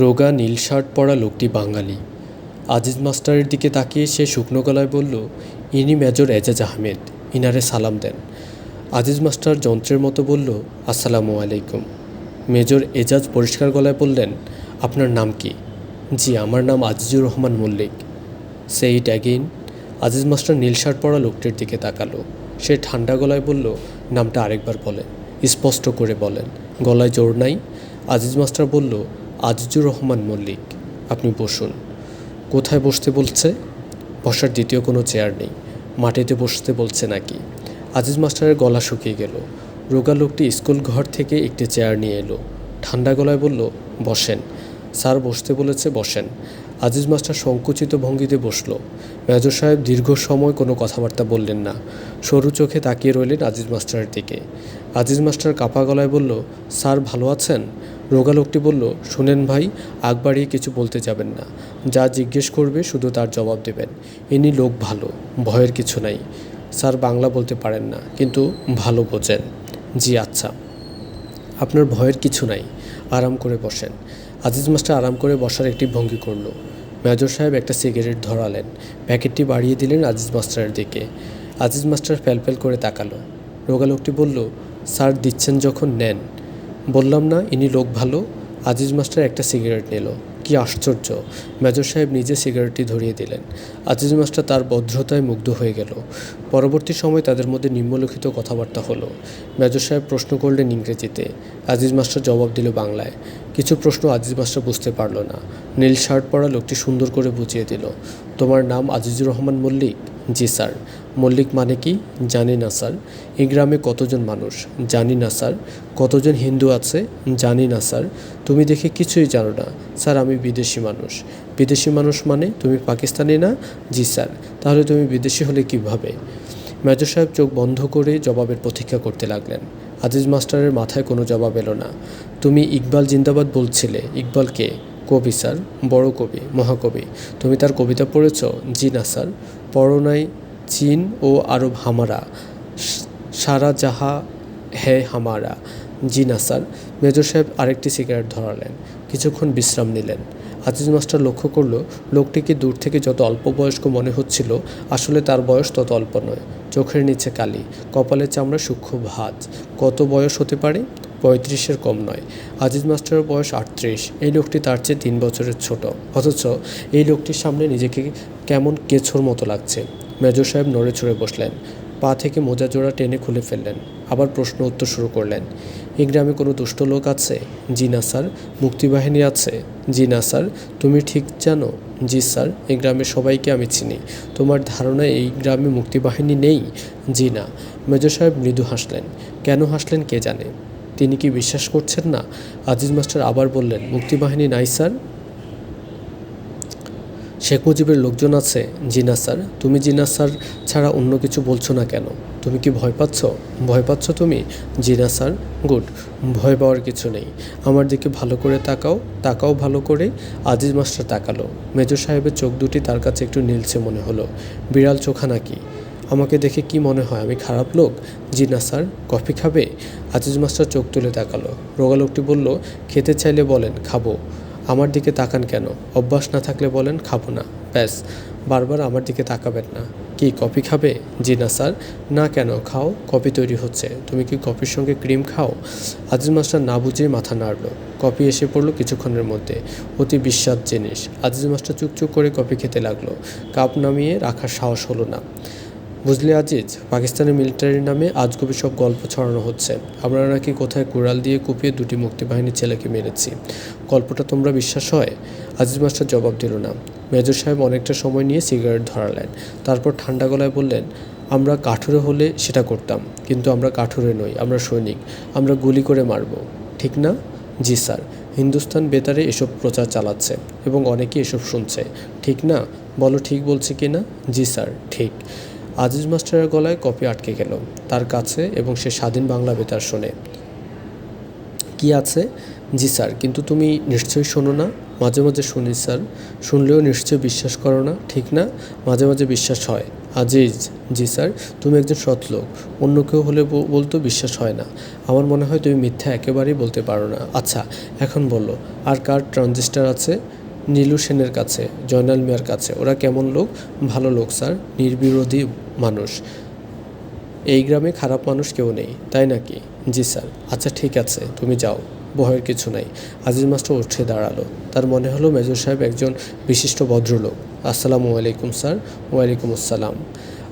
রোগা নীল শার্ট পরা লোকটি বাঙালি। আজিজ মাস্টারের দিকে তাকিয়ে সে শুকনো গলায় বলল, ইনি মেজর এজাজ আহমেদ, ইনারে সালাম দেন। আজিজ মাস্টার যন্ত্রের মতো বলল, আসসালামু আলাইকুম। মেজর এজাজ পরিষ্কার গলায় বললেন, আপনার নাম কি? জি, আমার নাম Azizur Rahman Mallik. Say it again Aziz master Neil shirt পরা লোকটির দিকে তাকালো। সে ঠান্ডা গলায় বলল, নামটা আরেকবার বলেন। স্পষ্ট করে বলেন। গলায় জোর নাই? আজিজ মাস্টার বলল আজিজুর রহমান মল্লিক, আপনি বসুন। কোথায় বসতে বলছে? বসার দ্বিতীয় কোনো চেয়ার নেই। মাটিতে বসতে বলছে নাকি? আজিজ মাস্টারের গলা শুকিয়ে গেল। রোগা লোকটি স্কুল ঘর থেকে একটি চেয়ার নিয়ে এলো। ঠান্ডা গলায় বলল, বসেন। স্যার, বসতে বলেছে, বসেন। আজিজ মাস্টার সংকুচিত ভঙ্গিতে বসল। মেজর সাহেব দীর্ঘ সময় কোনো কথাবার্তা বললেন না। সরু চোখে তাকিয়ে রইলেন আজিজ মাস্টারের দিকে। আজিজ মাস্টার কাপা গলায় বলল, স্যার, ভালো আছেন? রোগা লোকটি বলল, শোনেন ভাই, আগ বাড়িয়ে কিছু বলতে যাবেন না। যা জিজ্ঞেস করবে শুধু তার জবাব দেবেন। ইনি লোক ভালো, ভয়ের কিছু নাই। স্যার বাংলা বলতে পারেন না, কিন্তু ভালো বোঝেন। জি আচ্ছা। আপনার ভয়ের কিছু নাই। আরাম করে বসেন। আজিজ মাস্টার আরাম করে বসার একটি ভঙ্গি করল। মেজর সাহেব একটা সিগারেট ধরালেন। প্যাকেটটি বাড়িয়ে দিলেন আজিজ মাস্টারের দিকে। আজিজ মাস্টার ফ্যালফ্যাল করে তাকালো। রোগা লোকটি বলল, স্যার দিচ্ছেন যখন, নেন। বললাম, না, ইনি লোক ভালো। আজিজ মাস্টার একটা সিগারেট নিল। কি আশ্চর্য! মেজর সাহেব নিজে সিগারেটটি ধরিয়ে দিলেন। আজিজ মাস্টার তার ভদ্রতায় মুগ্ধ হয়ে গেল। পরবর্তী সময় তাদের মধ্যে নিম্নলিখিত কথাবার্তা হলো। মেজর সাহেব প্রশ্ন করলেন ইংরেজিতে। আজিজ মাস্টার জবাব দিল বাংলায়। কিছু প্রশ্ন আজিজ মাস্টার বুঝতে পারল না। নীল শার্ট পরা লোকটি সুন্দর করে বুঝিয়ে দিল, তোমার নাম আজিজুর রহমান মল্লিক? জি, স্যার। মল্লিক মানে কি? জানি না, স্যার। এই গ্রামে কতজন মানুষ? জানি না, স্যার। কতজন হিন্দু আছে? জানি না, স্যার। তুমি দেখে কিছুই জানো না। স্যার, আমি বিদেশি মানুষ। বিদেশি মানুষ মানে? তুমি পাকিস্তানি না? জি, স্যার। তাহলে তুমি বিদেশি হলে কীভাবে? মেজর সাহেব চোখ বন্ধ করে জবাবের প্রতীক্ষা করতে লাগলেন। আজিজ মাস্টারের মাথায় কোনো জবাব এলো না। তুমি ইকবাল জিন্দাবাদ বলছিলে। ইকবাল কে? কবি, স্যার। বড় কবি, মহাকবি। তুমি তার কবিতা পড়েছ? জি না, স্যার। পড়ো নাই চীন ও আরব হামারা। সারা জাহা হে হামারা। জি না, স্যার। মেজর সাহেব আরেকটি সিগারেট ধরালেন। কিছুক্ষণ বিশ্রাম নিলেন। আজিজ মাস্টার লক্ষ্য করল লোকটিকে দূর থেকে যত অল্প বয়স্ক মনে হচ্ছিল, আসলে তার বয়স তত অল্প নয়। চোখের নিচে কালি, কপালের চামড়া সূক্ষ্ম ভাঁজ। কত বয়স হতে পারে? পঁয়ত্রিশের কম নয়। আজিজ মাস্টারের বয়স আটত্রিশ। এই লোকটি তার চেয়ে তিন বছরের ছোট। অথচ এই লোকটির সামনে নিজেকে কেমন কেছোর মতো লাগছে। মেজর সাহেব নড়ে চড়ে বসলেন। পা থেকে মোজা জোড়া টেনে খুলে ফেললেন। আবার প্রশ্ন উত্তর শুরু করলেন, এই গ্রামে কোনো দুষ্ট লোক আছে? জি না, স্যার। মুক্তিবাহিনী আছে? জি না, স্যার। তুমি ঠিক জানো? জি, স্যার। এই গ্রামের সবাইকে আমি চিনি। তোমার ধারণা এই গ্রামে মুক্তিবাহিনী নেই? জি না। মেজর সাহেব মৃদু হাসলেন, কেন হাসলেন কে জানে? তিনি কি বিশ্বাস করছেন না? আজিজ মাস্টার আবার বললেন, মুক্তিবাহিনী নাই, স্যার। শেখ মুজিবের লোকজন আছে, জিনা স্যার। তুমি জিনা স্যার ছাড়া অন্য কিছু বলছো না কেন? তুমি কি ভয় পাচ্ছ? ভয় পাচ্ছ তুমি? জিনা স্যার, গুড। ভয় পাওয়ার কিছু নেই। আমার দিকে ভালো করে তাকাও তাকাও ভালো করে। আজিজ মাস্টার তাকালো। মেজর সাহেবের চোখ দুটি তার কাছে একটু নীলছে মনে হলো। বিড়াল চোখা নাকি আমাকে দেখে কি মনে হয়, আমি খারাপ লোক? জি না স্যার, কফি খাবে? আজিজ মাস্টার চোখ তুলে তাকালো। রোগা লোকটি বলল, খেতে চাইলে বলেন, খাব। আমার দিকে তাকান কেন? অভ্যাস না থাকলে বলেন, খাব না। ব্যাস, বারবার আমার দিকে তাকাবেন না। কি, কফি খাবে? জি না, স্যার। না কেন? খাও, কফি তৈরি হচ্ছে। তুমি কি কফির সঙ্গে ক্রিম খাও? আজিজ মাস্টার না বুঝেই মাথা নাড়ল। কফি এসে পড়ল কিছুক্ষণের মধ্যে। অতি বিস্বাদ জিনিস। আজিজ মাস্টার চুকচুক করে কফি খেতে লাগল। কাপ নামিয়ে রাখার সাহস হলো না। বুঝলি আজিজ, পাকিস্তানের মিলিটারির নামে আজগুবি সব গল্প ছড়ানো হচ্ছে। আমরা নাকি কোথায় কুড়াল দিয়ে কুপিয়ে দুটি মুক্তিবাহিনীর ছেলেকে মেরেছি। গল্পটা তোমরা বিশ্বাস হয়? আজিজ মাস্টার জবাব দিল না। মেজর সাহেব অনেকটা সময় নিয়ে সিগারেট ধরালেন। তারপর ঠান্ডা গলায় বললেন, আমরা কাঠুরে হলে সেটা করতাম, কিন্তু আমরা কাঠুরে নই, আমরা সৈনিক, আমরা গুলি করে মারব। ঠিক না? জি স্যার, হিন্দুস্তান বেতারে এসব প্রচার চালাচ্ছে এবং অনেকেই এসব শুনছে। ঠিক না? বলো ঠিক বলছে কি না? জি স্যার, ঠিক। আজিজ মাস্টারের গলায় কপি আটকে গেল, তার কাছে এবং সে স্বাধীন বাংলা বেতার শোনে। কি আছে? জি স্যার, কিন্তু তুমি নিশ্চয়ই শোনো না? মাঝে মাঝে শুনি স্যার, শুনলেও নিশ্চয়ই বিশ্বাস করো না, ঠিক না? মাঝে মাঝে বিশ্বাস হয়। আজিজ, জি স্যার, তুমি একজন সৎ লোক, অন্য কেউ হলে বলতো বিশ্বাস হয় না। আমার মনে হয় তুমি মিথ্যা একেবারেই বলতে পারো না। আচ্ছা এখন বলো, আর কার ট্রানজিস্টার আছে? নীলু সেনের কাছে, জয়নাল মিয়ার কাছে। ওরা কেমন লোক? ভালো লোক স্যার, নির্বিরোধী মানুষ। এই গ্রামে খারাপ মানুষ কেউ নেই, তাই নাকি? জি স্যার। আচ্ছা ঠিক আছে, তুমি যাও। ভয়ের কিছু নাই। আজিজ মাস্টার উঠে দাঁড়াল। তার মনে হলো মেজর সাহেব একজন বিশিষ্ট ভদ্রলোক। আসসালামু আলাইকুম, স্যার। ওয়ালাইকুম আসসালাম।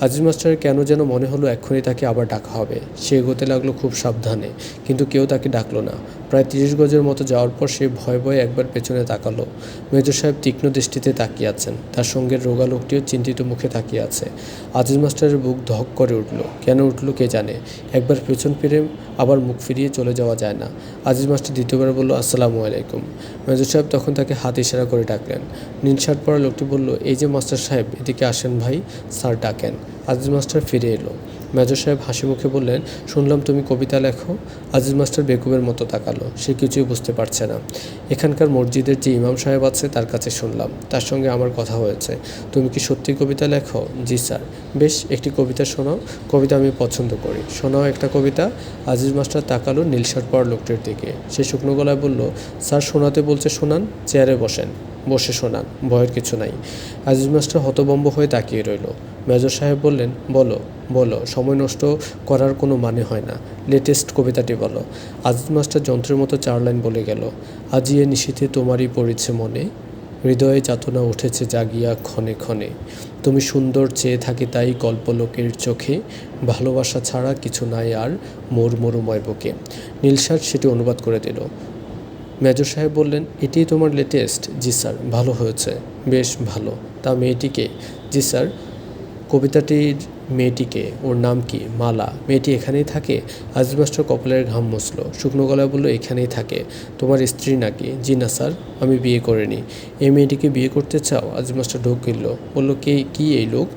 আজিজ মাস্টারের কেন যেন মনে হলো এক্ষুনি তাকে আবার ডাকা হবে। সে এগোতে লাগল খুব সাবধানে, কিন্তু কেউ তাকে ডাকলো না। প্রায় তিরিশ গজের মতো যাওয়ার পর সে ভয়ে ভয়ে একবার পেছনে তাকালো। মেজর সাহেব তীক্ষ্ণ দৃষ্টিতে তাকিয়ে আছেন। তার সঙ্গে রোগা লোকটিও চিন্তিত মুখে তাকিয়ে আছে। আজিজ মাস্টারের বুক ধক করে উঠল। কেন উঠল কে জানে? একবার পেছন ফিরে আবার মুখ ফিরিয়ে চলে যাওয়া যায় না। আজিজ মাস্টার দ্বিতীয়বার বলল, আসসালামু আলাইকুম। মেজর সাহেব তখন তাকে হাত ইশারা করে ডাকলেন। নীল শার্ট পরা লোকটি বলল, এই যে মাস্টার সাহেব, এদিকে আসেন ভাই স্যার ডাকেন। আজিজ মাস্টার ফিরে এলো। মেজর সাহেব হাসি মুখে বললেন, শুনলাম তুমি কবিতা লেখো। আজিজ মাস্টার বেকুবের মতো তাকালো। সে কিছুই বুঝতে পারছে না। এখানকার মসজিদের যে ইমাম সাহেব আছে, তার কাছে শুনলাম। তার সঙ্গে আমার কথা হয়েছে। তুমি কি সত্যি কবিতা লেখো? জি স্যার। বেশ, একটি কবিতা শোনাও। কবিতা আমি পছন্দ করি। শোনাও একটা কবিতা। আজিজ মাস্টার তাকালো নীলশার পর লোকটির দিকে। সে শুকনো গলায় বলল, স্যার, শোনাতে বলছে শোনান। চেয়ারে বসেন। বসে শোনান, ভয়ের কিছু নাই। আজিজ মাস্টার হতবম্ব হয়ে তাকিয়ে রইল। মেজর সাহেব বললেন, বলো বলো, সময় নষ্ট করার কোনো মানে হয় না। লেটেস্ট কবিতাটি বলো। আজিজ মাস্টার যন্ত্রের মতো চার লাইন বলে গেল, আজিয়ে নিশীথে তোমারই পড়েছে মনে, হৃদয়ে যাতনা উঠেছে জাগিয়া ক্ষণে ক্ষণে। তুমি সুন্দর চেয়ে থাকি তাই কল্পলোকের চোখে, ভালোবাসা ছাড়া কিছু নাই আর মোর মরুময় বুকে। নীলসার সেটি অনুবাদ করে দিল। মেজর সাহেব বললেন এটিই তোমার লেটেস্ট জি স্যার, ভালো হয়েছে। বেশ ভালো। তা মেয়েটিকে? জি স্যার, কবিতাটির মেয়েটিকে। ওর নাম কি? মালা। মেয়েটি এখানেই থাকে? আজিজ মাস্টার কপালের ঘাম মুছল। শুকনো গলায় বলল, এখানেই থাকে। তোমার স্ত্রী নাকি? জি না স্যার, আমি বিয়ে করিনি। এই মেয়েটিকে বিয়ে করতে চাও? আজিজ মাস্টার ঢোক গিলল। বলল, কে, কি এই লোক?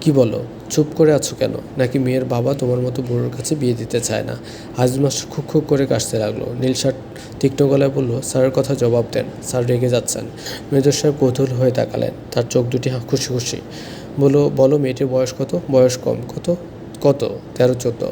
কি বলো? চুপ করে আছো কেন? নাকি মেয়ের বাবা তোমার মতো বুড়োর কাছে বিয়ে দিতে চায় না? আজিজ মাস্টার খুব খুব করে কাশতে লাগল। নীল শার্ট তীক্ষ্ণ গলায় বলল, স্যারের কথা জবাব দেন। স্যার রেগে যাচ্ছেন। মেজর সাহেব কৌতূহল হয়ে তাকালেন। তার চোখ দুটি খুশি খুশি। বলো বলো, মেয়েটির বয়স কত? বয়স কম। কত? কত? তেরো, চোদ্দ।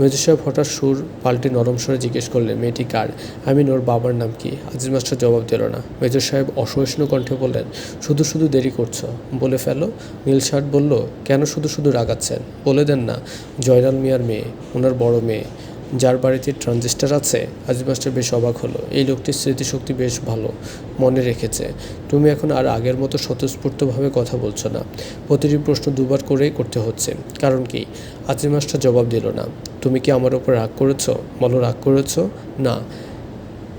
মেজর সাহেব হঠাৎ সুর পাল্টে নরম স্বরে জিজ্ঞেস করলেন, মেয়েটি কার? আমি ওর বাবার নাম কি? আজিজ মাস্টার জবাব দিল না। মেজর সাহেব অসহিষ্ণু কণ্ঠে বললেন, শুধু শুধু দেরি করছ। বলে ফেলো। নীল শার্ট বলল, কেন শুধু শুধু রাগাচ্ছেন? বলে দেন না জয়নাল মিয়ার মেয়ে, ওনার বড় মেয়ে। যার বাড়িতে ট্রানজিস্টার আছে আজিজ মাস্টার বেশ অবাক হলো। এই লোকটির স্মৃতিশক্তি বেশ ভালো মনে রেখেছে। তুমি এখন আর আগের মতো স্বতঃস্ফূর্তভাবে কথা বলছো না। প্রতিটি প্রশ্ন দুবার করেই করতে হচ্ছে। কারণ কি? আজিজ মাস্টার জবাব দিল না। তুমি কি আমার ওপর রাগ করেছ? বলো, রাগ করেছ? না।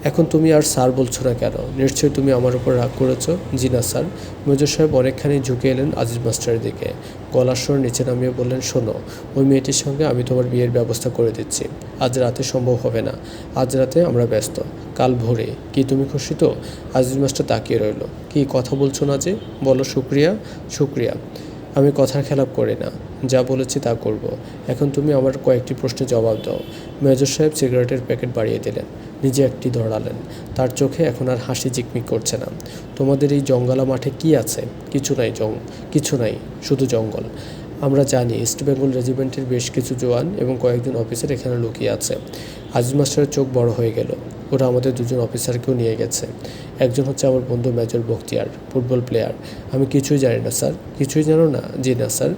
এখন তুমি আর স্যার বলছো না কেন? নিশ্চয়ই তুমি আমার উপর রাগ করেছ। জি না, স্যার। মেজর সাহেব অনেকখানি ঝুঁকে এলেন আজিজ মাস্টারের দিকে। গলার স্বর নিচে নামিয়ে বললেন, শোনো, ওই মেয়েটির সঙ্গে আমি তোমার বিয়ের ব্যবস্থা করে দিচ্ছি। আজ রাতে সম্ভব হবে না। আজ রাতে আমরা ব্যস্ত। কাল ভোরে। কি তুমি খুশি তো? আজিজ মাস্টার তাকিয়ে রইল। কি কথা বলছো না যে? বলো, শুক্রিয়া। শুক্রিয়া। আমি কথার খেলাপ করি না। যা বলেছি তা করব। এখন তুমি আমার কয়েকটি প্রশ্নের জবাব দাও। মেজর সাহেব সিগারেটের প্যাকেট বাড়িয়ে দিলেন। নিজে একটি ধরালেন। তার চোখে এখন আর হাসি জিকমিক করছে না। তোমাদের এই জঙ্গলা মাঠে কি আছে? কিছু নাই জং কিছু নাই, শুধু জঙ্গল। আমরা জানি, ইস্ট বেঙ্গল রেজিমেন্টের বেশ কিছু জোয়ান এবং কয়েকজন অফিসার এখানে লুকিয়ে আছে। আজিজ মাস্টারের চোখ বড় হয়ে গেল। ওরা আমাদের দুজন অফিসারকেও নিয়ে গেছে। একজন হচ্ছে আমার বন্ধু মেজর বখতিয়ার, ফুটবল প্লেয়ার। আমি কিছুই জানি না, স্যার। কিছুই জানো না? জি না, স্যার।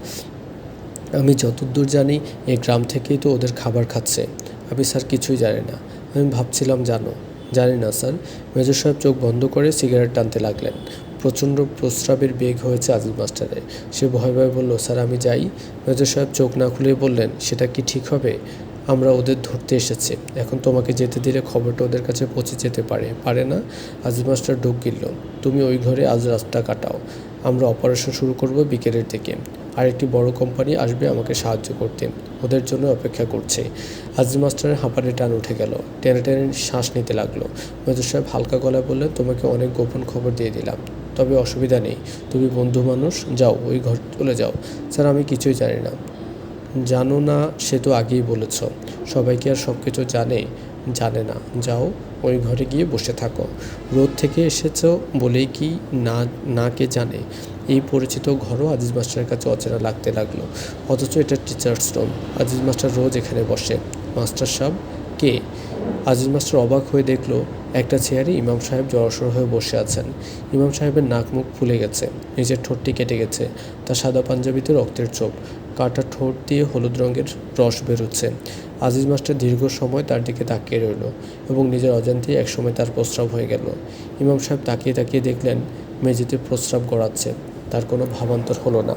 আমি যতদূর জানি, এই গ্রাম থেকেই তো ওদের খাবার খাচ্ছে। আমি, স্যার, কিছুই জানি না। আমি ভাবছিলাম, জানো? জানি না, স্যার। মেজর সাহেব চোখ বন্ধ করে সিগারেট টানতে লাগলেন। প্রচণ্ড প্রস্রাবের বেগ হয়েছে আজিজ মাস্টারের। সে ভয় ভয় বলল, স্যার, আমি যাই। মেজর সাহেব চোখ না খুলে বললেন, সেটা কি ঠিক হবে? আমরা ওদের ধরতে এসেছি। এখন তোমাকে যেতে দিলে খবরটা ওদের কাছে পৌঁছে যেতে পারে। পারে না? আজিজ মাস্টার ঢুক গিলল। তুমি ওই ঘরে আজ রাতটা কাটাও। আমরা অপারেশন শুরু করব বিকেলের দিকে। আর একটি বড় কোম্পানি আসবে আমাকে সাহায্য করতে। ওদের জন্য অপেক্ষা করছে। আজিজ মাস্টারের হাঁপানি টান উঠে গেল। টেনে টেনে শ্বাস নিতে লাগল। মেজর সাহেব হালকা গলায় বললেন, তোমাকে অনেক গোপন খবর দিয়ে দিলাম। তবে অসুবিধা নেই। তুমি বন্ধু মানুষ। যাও, ওই ঘর চলে যাও। স্যার, আমি কিছুই জানি না। জানো না, সে তো আগেই বলেছ। সবাই কি আর সব কিছু জানে? জানে না। যাও, ওই ঘরে গিয়ে বসে থাকো। রোদ থেকে এসেছ বলেই কি না না কে জানে? এই পরিচিত ঘরও আজিজ মাস্টারের কাছে অচেনা লাগতে লাগল। অথচ এটা টিচার্স রুম আজিজ মাস্টার রোজ এখানে বসে। মাস্টার সাহেব, কে? আজিজ মাস্টার অবাক হয়ে দেখল, একটা চেয়ারে ইমাম সাহেব জড়সড় হয়ে বসে আছেন। ইমাম সাহেবের নাক মুখ ফুলে গেছে। নিজের ঠোঁটটি কেটে গেছে। তার সাদা পাঞ্জাবিতে রক্তের চোখ কাটা ঠোঁট দিয়ে হলুদ রঙের রস বেরোচ্ছে। আজিজ মাস্টার দীর্ঘ সময় তার দিকে তাকিয়ে রইল এবং নিজের অজান্তেই একসময় তার প্রস্রাব হয়ে গেল। ইমাম সাহেব তাকিয়ে তাকিয়ে দেখলেন, মেঝেতে প্রস্রাব গড়াচ্ছে। তার কোনো ভাবান্তর হলো না।